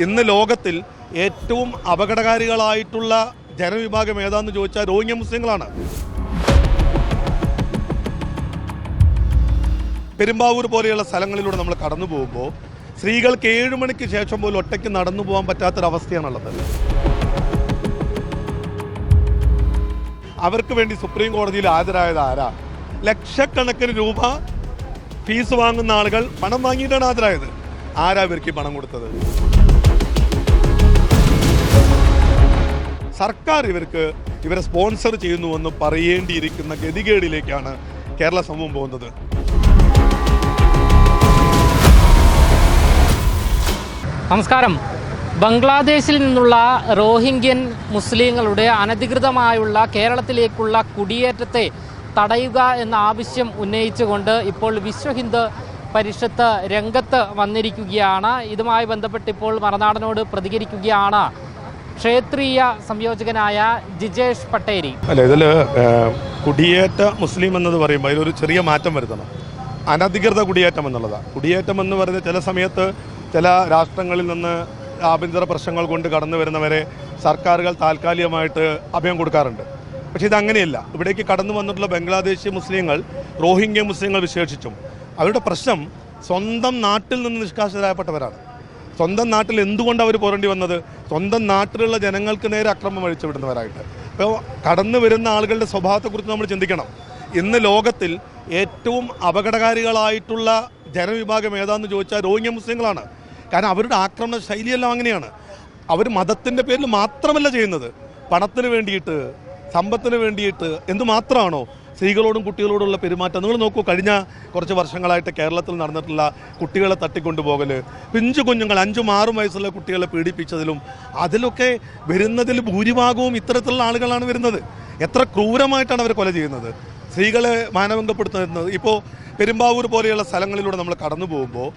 ഇന്ന് ലോകത്തിൽ ഏറ്റവും അപകടകാരികളായിട്ടുള്ള ജനവിഭാഗം ഏതാന്ന് ചോദിച്ചാൽ റോഹിംഗ്യ മുസ്ലിങ്ങളാണ്. പെരുമ്പാവൂർ പോലെയുള്ള സ്ഥലങ്ങളിലൂടെ നമ്മൾ കടന്നു പോകുമ്പോൾ സ്ത്രീകൾക്ക് ഏഴ് മണിക്ക് ശേഷം പോലും ഒറ്റയ്ക്ക് നടന്നു പോകാൻ പറ്റാത്തൊരവസ്ഥയാണുള്ളത്. അവർക്ക് വേണ്ടി സുപ്രീം കോടതിയിൽ ഹാജരായത് ആരാ? ലക്ഷക്കണക്കിന് രൂപ ഫീസ് വാങ്ങുന്ന ആളുകൾ പണം വാങ്ങിയിട്ടാണ് ഹാജരായത്. ആരാ ഇവർക്ക് പണം കൊടുത്തത്? സർക്കാർ ഇവർക്ക് ഇവരെ സ്പോൺസർ ചെയ്യുന്നുവെന്ന് പറയേണ്ടിയിരിക്കുന്ന ഗതികേടിലേക്കാണ് കേരള സമൂഹം പോകുന്നത്. നമസ്കാരം. ബംഗ്ലാദേശിൽ നിന്നുള്ള റോഹിംഗ്യൻ മുസ്ലിങ്ങളുടെ അനധികൃതമായുള്ള കേരളത്തിലേക്കുള്ള കുടിയേറ്റത്തെ തടയുക എന്ന ആവശ്യം ഉന്നയിച്ചുകൊണ്ട് ഇപ്പോൾ വിശ്വ ഹിന്ദു പരിഷത്ത് രംഗത്ത് വന്നിരിക്കുകയാണ്. ഇതുമായി ബന്ധപ്പെട്ട് ഇപ്പോൾ മറനാടനോട് പ്രതികരിക്കുകയാണ് ക്ഷേത്രീയ സംയോജകനായ ജിജേഷ് പട്ടേരി. അല്ല ഇതിൽ കുടിയേറ്റ മുസ്ലിം എന്നത് പറയുമ്പോൾ അതിലൊരു ചെറിയ മാറ്റം വരുത്തണം. അനധികൃത കുടിയേറ്റം എന്നുള്ളതാണ് കുടിയേറ്റം എന്ന് പറയുന്നത് ചില സമയത്ത് ചില രാഷ്ട്രങ്ങളിൽ നിന്ന് ആഭ്യന്തര പ്രശ്നങ്ങൾ കൊണ്ട് കടന്നു വരുന്നവരെ സർക്കാരുകൾ താൽക്കാലികമായിട്ട് അഭയം കൊടുക്കാറുണ്ട്. പക്ഷേ ഇതങ്ങനെയല്ല. ഇവിടേക്ക് കടന്നു വന്നിട്ടുള്ള ബംഗ്ലാദേശി മുസ്ലിങ്ങൾ റോഹിംഗ്യ മുസ്ലിങ്ങൾ വിശേഷിച്ചും അവരുടെ പ്രശ്നം സ്വന്തം നാട്ടിൽ നിന്ന് നിഷ്കാസിതരായപ്പെട്ടവരാണ്. സ്വന്തം നാട്ടിൽ എന്തുകൊണ്ട് അവർ പോരേണ്ടി വന്നത്? സ്വന്തം നാട്ടിലുള്ള ജനങ്ങൾക്ക് നേരെ അക്രമം അഴിച്ചു വിടുന്നവരായിട്ട് അപ്പോൾ കടന്നു വരുന്ന ആളുകളുടെ സ്വഭാവത്തെക്കുറിച്ച് നമ്മൾ ചിന്തിക്കണം. ഇന്ന് ലോകത്തിൽ ഏറ്റവും അപകടകാരികളായിട്ടുള്ള ജനവിഭാഗം ഏതാന്ന് ചോദിച്ചാൽ റോഹിംഗ്യ മുസ്ലിങ്ങളാണ്. കാരണം അവരുടെ ആക്രമണ ശൈലിയെല്ലാം അങ്ങനെയാണ്. അവർ മതത്തിന്റെ പേരിൽ മാത്രമല്ല ചെയ്യുന്നത്. പണത്തിന് വേണ്ടിയിട്ട് സമ്പത്തിന് വേണ്ടിയിട്ട് എന്തുമാത്രമാണോ സ്ത്രീകളോടും കുട്ടികളോടുള്ള പെരുമാറ്റം. നിങ്ങൾ നോക്കൂ കഴിഞ്ഞ കുറച്ച് വർഷങ്ങളായിട്ട് കേരളത്തിൽ നടന്നിട്ടുള്ള കുട്ടികളെ തട്ടിക്കൊണ്ടുപോകൽ പിഞ്ചു കുഞ്ഞുങ്ങൾ അഞ്ചും ആറും വയസ്സുള്ള കുട്ടികളെ പീഡിപ്പിച്ചതിലും അതിലൊക്കെ വരുന്നതിൽ ഭൂരിഭാഗവും ഇത്തരത്തിലുള്ള ആളുകളാണ് വരുന്നത്. എത്ര ക്രൂരമായിട്ടാണ് അവർ കൊല ചെയ്യുന്നത്. സ്ത്രീകളെ മാനഭംഗപ്പെടുത്തുന്നത്. ഇപ്പോൾ പെരുമ്പാവൂർ പോലെയുള്ള സ്ഥലങ്ങളിലൂടെ നമ്മൾ കടന്നു പോകുമ്പോൾ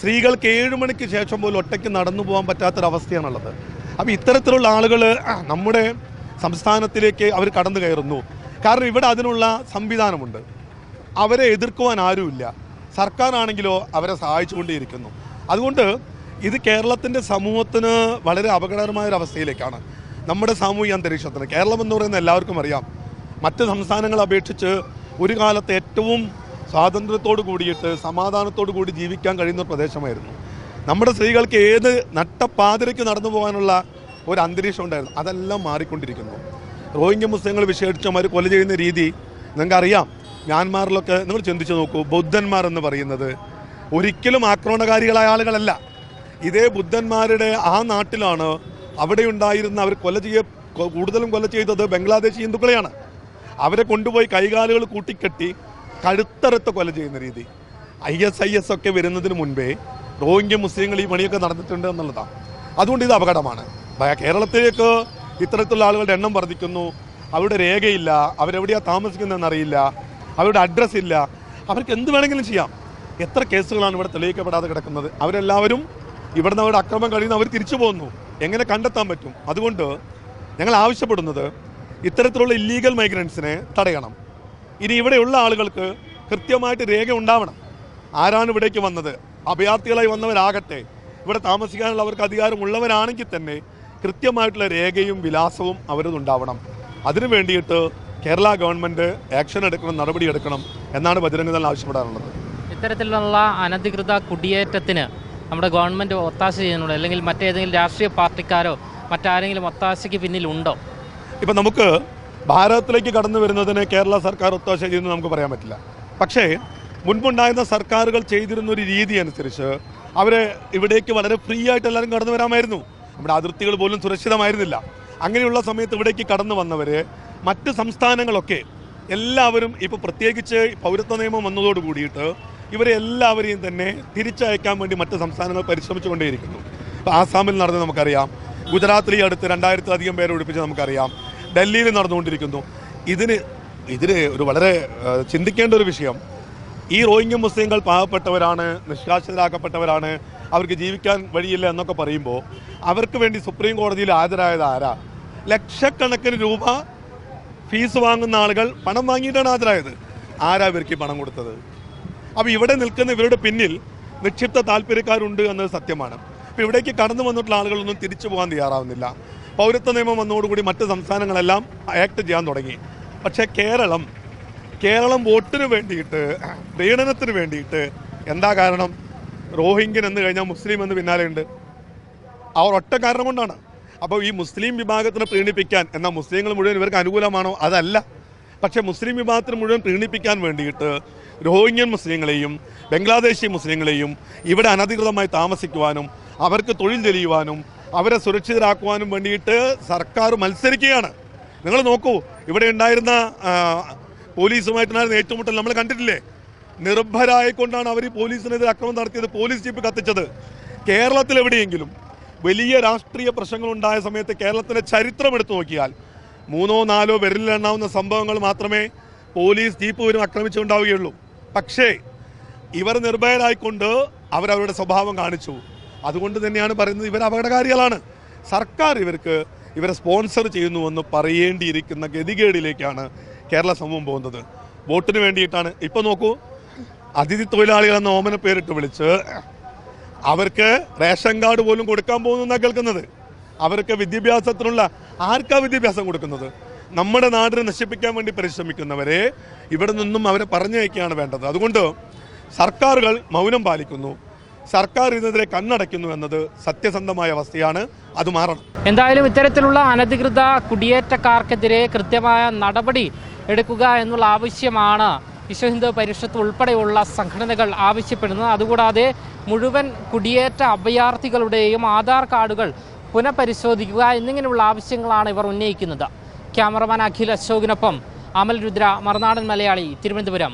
സ്ത്രീകൾക്ക് ഏഴ് മണിക്ക് ശേഷം പോലും ഒറ്റയ്ക്ക് നടന്നു പോകാൻ പറ്റാത്തൊരവസ്ഥയാണുള്ളത്. അപ്പോൾ ഇത്തരത്തിലുള്ള ആളുകൾ നമ്മുടെ സംസ്ഥാനത്തിലേക്ക് അവർ കടന്നു കയറുന്നു. കാരണം ഇവിടെ അതിനുള്ള സംവിധാനമുണ്ട്. അവരെ എതിർക്കുവാൻ ആരുമില്ല. സർക്കാരാണെങ്കിലോ അവരെ സഹായിച്ചുകൊണ്ടേയിരിക്കുന്നു. അതുകൊണ്ട് ഇത് കേരളത്തിന്റെ സമൂഹത്തിന് വളരെ അപകടകരമായ ഒരു അവസ്ഥയിലേക്കാണ് നമ്മുടെ സാമൂഹിക അന്തരീക്ഷത്തിന്. കേരളം എന്ന് പറയുന്ന എല്ലാവർക്കും അറിയാം. മറ്റ് സംസ്ഥാനങ്ങളെ അപേക്ഷിച്ച് ഒരു കാലത്ത് ഏറ്റവും സ്വാതന്ത്ര്യത്തോട് കൂടിയിട്ട് സമാധാനത്തോടു കൂടി ജീവിക്കാൻ കഴിയുന്ന പ്രദേശമായിരുന്നു. നമ്മുടെ സ്ത്രീകൾക്ക് ഏത് നട്ടപ്പാതിരയ്ക്ക് നടന്നു പോകാനുള്ള ഒരു അന്തരീക്ഷം ഉണ്ടായിരുന്നു. അതെല്ലാം മാറിക്കൊണ്ടിരിക്കുന്നു. റോഹിംഗ്യ മുസ്ലിങ്ങൾ അവർ കൊല ചെയ്യുന്ന രീതി നിങ്ങൾക്കറിയാം. മ്യാൻമാറിലൊക്കെ നിങ്ങൾ ചിന്തിച്ചു നോക്കൂ ബുദ്ധന്മാർ എന്ന് പറയുന്നത് ഒരിക്കലും ആക്രമണകാരികളായ ആളുകളല്ല. ഇതേ ബുദ്ധന്മാരുടെ ആ നാട്ടിലാണ് അവിടെ ഉണ്ടായിരുന്ന അവർ കൊല ചെയ്യ കൂടുതലും കൊല ചെയ്തത് ബംഗ്ലാദേശി ഹിന്ദുക്കളെയാണ്. അവരെ കൊണ്ടുപോയി കൈകാലുകൾ കൂട്ടിക്കെട്ടി കഴുത്തറുത്ത് കൊല ചെയ്യുന്ന രീതി. ഐ എസ് ഐ എസ് ഒക്കെ വരുന്നതിന് മുൻപേ റോഹിംഗ്യ മുസ്ലിങ്ങൾ ഈ പണിയൊക്കെ നടന്നിട്ടുണ്ട് എന്നുള്ളതാണ്. അതുകൊണ്ട് ഇത് അപകടമാണ്. കേരളത്തിലേക്ക് ഇത്തരത്തിലുള്ള ആളുകളുടെ എണ്ണം വർദ്ധിക്കുന്നു. അവരുടെ രേഖയില്ല. അവരെവിടെയാണ് താമസിക്കുന്നതെന്ന് അറിയില്ല അവരുടെ അഡ്രസ്സ് ഇല്ല. അവർക്ക് എന്ത് വേണമെങ്കിലും ചെയ്യാം. എത്ര കേസുകളാണ് ഇവിടെ തെളിയിക്കപ്പെടാതെ കിടക്കുന്നത്? അവരെല്ലാവരും ഇവിടെ നിന്ന് അവരുടെ അക്രമം കഴിയുന്ന അവർ തിരിച്ചു പോകുന്നു എങ്ങനെ കണ്ടെത്താൻ പറ്റും? അതുകൊണ്ട് ഞങ്ങൾ ആവശ്യപ്പെടുന്നത് ഇത്തരത്തിലുള്ള ഇല്ലീഗൽ മൈഗ്രൻസിനെ തടയണം. ഇനി ഇവിടെയുള്ള ആളുകൾക്ക് കൃത്യമായിട്ട് രേഖ ഉണ്ടാവണം. ആരാണ് ഇവിടേക്ക് വന്നത്? അഭയാർത്ഥികളായി വന്നവരാകട്ടെ. ഇവിടെ താമസിക്കാനുള്ള അവർക്ക് അധികാരമുള്ളവരാണെങ്കിൽ തന്നെ കൃത്യമായിട്ടുള്ള രേഖയും വിലാസവും അവരതുണ്ടാവണം അതിനു വേണ്ടിയിട്ട് കേരള ഗവൺമെന്റ് ആക്ഷൻ എടുക്കണം നടപടി എടുക്കണം എന്നാണ് ബജരംഗദൾ ആവശ്യപ്പെടാറുള്ളത്. ഇത്തരത്തിലുള്ള അനധികൃത കുടിയേറ്റത്തിന് നമ്മുടെ ഗവൺമെന്റ് ഒത്താശ ചെയ്യുന്നുണ്ടോ. അല്ലെങ്കിൽ മറ്റേതെങ്കിലും രാഷ്ട്രീയ പാർട്ടിക്കാരോ മറ്റാരെങ്കിലും ഒത്താശയ്ക്ക് പിന്നിലുണ്ടോ? ഇപ്പം നമുക്ക് ഭാരതത്തിലേക്ക് കടന്നു വരുന്നതിന് കേരള സർക്കാർ ഒത്താശ ചെയ്യുന്നു നമുക്ക് പറയാൻ പറ്റില്ല. പക്ഷേ മുൻപുണ്ടായിരുന്ന സർക്കാരുകൾ ചെയ്തിരുന്ന ഒരു രീതി അനുസരിച്ച് അവരെ ഇവിടേക്ക് വളരെ ഫ്രീ ആയിട്ട് എല്ലാവരും കടന്നു വരാമായിരുന്നു. നമ്മുടെ അതിർത്തികൾ പോലും സുരക്ഷിതമായിരുന്നില്ല. അങ്ങനെയുള്ള സമയത്ത് ഇവിടേക്ക് കടന്നു വന്നവർ മറ്റ് സംസ്ഥാനങ്ങളൊക്കെ എല്ലാവരും ഇപ്പോൾ പ്രത്യേകിച്ച് പൗരത്വ നിയമം വന്നതോട് കൂടിയിട്ട് ഇവരെ എല്ലാവരെയും തന്നെ തിരിച്ചയക്കാൻ വേണ്ടി മറ്റ് സംസ്ഥാനങ്ങൾ പരിശ്രമിച്ചുകൊണ്ടേയിരിക്കുന്നു. ഇപ്പോൾ ആസാമിൽ നടന്ന് നമുക്കറിയാം. ഗുജറാത്തിൽ ഈ അടുത്ത് രണ്ടായിരത്തിലധികം പേരെ ഒഴിപ്പിച്ച് നമുക്കറിയാം. ഡൽഹിയിൽ നടന്നുകൊണ്ടിരിക്കുന്നു. ഇതിന് ഇതിന് ഒരു വളരെ ചിന്തിക്കേണ്ട ഒരു വിഷയം. ഈ റോഹിംഗ്യ മുസ്ലിങ്ങൾ പാവപ്പെട്ടവരാണ് നിഷ്കാസിതരാക്കപ്പെട്ടവരാണ് അവർക്ക് ജീവിക്കാൻ വഴിയില്ല എന്നൊക്കെ പറയുമ്പോൾ അവർക്ക് വേണ്ടി സുപ്രീം കോടതിയിൽ ഹാജരായത് ആരാ? ലക്ഷക്കണക്കിന് രൂപ ഫീസ് വാങ്ങുന്ന ആളുകൾ പണം വാങ്ങിയിട്ടാണ് ഹാജരായത്. ആരാ ഇവർക്ക് പണം കൊടുത്തത്? അപ്പോൾ ഇവിടെ നിൽക്കുന്ന ഇവരുടെ പിന്നിൽ നിക്ഷിപ്ത താല്പര്യക്കാരുണ്ട് എന്നത് സത്യമാണ്. അപ്പോൾ ഇവിടേക്ക് കടന്നു വന്നിട്ടുള്ള ആളുകളൊന്നും തിരിച്ചു പോകാൻ തയ്യാറാവുന്നില്ല. പൗരത്വ നിയമം വന്നതോടുകൂടി മറ്റ് സംസ്ഥാനങ്ങളെല്ലാം ആക്ട് ചെയ്യാൻ തുടങ്ങി. പക്ഷേ കേരളം കേരളം വോട്ടിന് വേണ്ടിയിട്ട് പ്രീണനത്തിന് വേണ്ടിയിട്ട് എന്താ കാരണം? റോഹിംഗ്യൻ എന്ന് കഴിഞ്ഞാൽ മുസ്ലിം എന്ന് പിന്നാലെ ഉണ്ട്. അവർ ഒറ്റ കാരണം കൊണ്ടാണ്. അപ്പോൾ ഈ മുസ്ലിം വിഭാഗത്തിനെ പ്രീണിപ്പിക്കാൻ എന്നാൽ മുസ്ലിങ്ങൾ മുഴുവൻ ഇവർക്ക് അനുകൂലമാണോ? അതല്ല. പക്ഷേ മുസ്ലിം വിഭാഗത്തിന് മുഴുവൻ പ്രീണിപ്പിക്കാൻ വേണ്ടിയിട്ട് റോഹിംഗ്യൻ മുസ്ലിങ്ങളെയും ബംഗ്ലാദേശി മുസ്ലിങ്ങളെയും ഇവിടെ അനധികൃതമായി താമസിക്കുവാനും അവർക്ക് തൊഴിൽ തെളിയുവാനും അവരെ സുരക്ഷിതരാക്കുവാനും വേണ്ടിയിട്ട് സർക്കാർ മത്സരിക്കുകയാണ്. നിങ്ങൾ നോക്കൂ ഇവിടെ ഉണ്ടായിരുന്ന പോലീസുമായിട്ടുണ്ടായിരുന്ന ഏറ്റുമുട്ടൽ നമ്മൾ കണ്ടിട്ടില്ലേ? നിർഭരായിക്കൊണ്ടാണ് അവർ പോലീസിനെതിരെ അക്രമം നടത്തിയത് പോലീസ് ജീപ്പ് കത്തിച്ചത്. കേരളത്തിൽ എവിടെയെങ്കിലും വലിയ രാഷ്ട്രീയ പ്രശ്നങ്ങൾ ഉണ്ടായ സമയത്ത് കേരളത്തിന്റെ ചരിത്രം എടുത്തു നോക്കിയാൽ മൂന്നോ നാലോ വിരലിലെണ്ണാവുന്ന സംഭവങ്ങൾ മാത്രമേ പോലീസ് ജീപ്പ് വരും ആക്രമിച്ചുണ്ടാവുകയുള്ളൂ. പക്ഷേ ഇവർ നിർഭയരായിക്കൊണ്ട് അവരവരുടെ സ്വഭാവം കാണിച്ചു. അതുകൊണ്ട് തന്നെയാണ് പറയുന്നത് ഇവർ അപകടകാരികളാണ്. സർക്കാർ ഇവർക്ക് ഇവരെ സ്പോൺസർ ചെയ്യുന്നുവെന്ന് പറയേണ്ടിയിരിക്കുന്ന ഗതികേടിലേക്കാണ് കേരള സമൂഹം പോകുന്നത്. വോട്ടിന് വേണ്ടിയിട്ടാണ്. ഇപ്പോൾ നോക്കൂ അതിഥി തൊഴിലാളികളെന്ന ഓമന പേരിട്ട് വിളിച്ച് അവർക്ക് റേഷൻ കാർഡ് പോലും കൊടുക്കാൻ പോകുന്ന കേൾക്കുന്നത്. അവർക്ക് വിദ്യാഭ്യാസത്തിനുള്ള ആർക്കാ വിദ്യാഭ്യാസം കൊടുക്കുന്നത്? നമ്മുടെ നാടിനെ നശിപ്പിക്കാൻ വേണ്ടി പരിശ്രമിക്കുന്നവരെ ഇവിടെ നിന്നും അവരെ പറഞ്ഞയക്കുകയാണ് വേണ്ടത്. അതുകൊണ്ട് സർക്കാരുകൾ മൗനം പാലിക്കുന്നു. സർക്കാർ ഇതിനെതിരെ കണ്ണടയ്ക്കുന്നു എന്നത് സത്യസന്ധമായ അവസ്ഥയാണ്. അത് മാറണം. എന്തായാലും ഇത്തരത്തിലുള്ള അനധികൃത കുടിയേറ്റക്കാർക്കെതിരെ കൃത്യമായ നടപടി എടുക്കുക എന്നുള്ള ആവശ്യമാണ് വിശ്വ ഹിന്ദു പരിഷത്ത് ഉൾപ്പെടെയുള്ള സംഘടനകൾ ആവശ്യപ്പെടുന്നത്. അതുകൂടാതെ മുഴുവൻ കുടിയേറ്റ അഭയാർത്ഥികളുടെയും ആധാർ കാർഡുകൾ പുനഃപരിശോധിക്കുക എന്നിങ്ങനെയുള്ള ആവശ്യങ്ങളാണ് ഇവർ ഉന്നയിക്കുന്നത്. ക്യാമറമാൻ അഖിൽ അശോകിനൊപ്പം അമൽ രുദ്ര മറുനാടൻ മലയാളി തിരുവനന്തപുരം.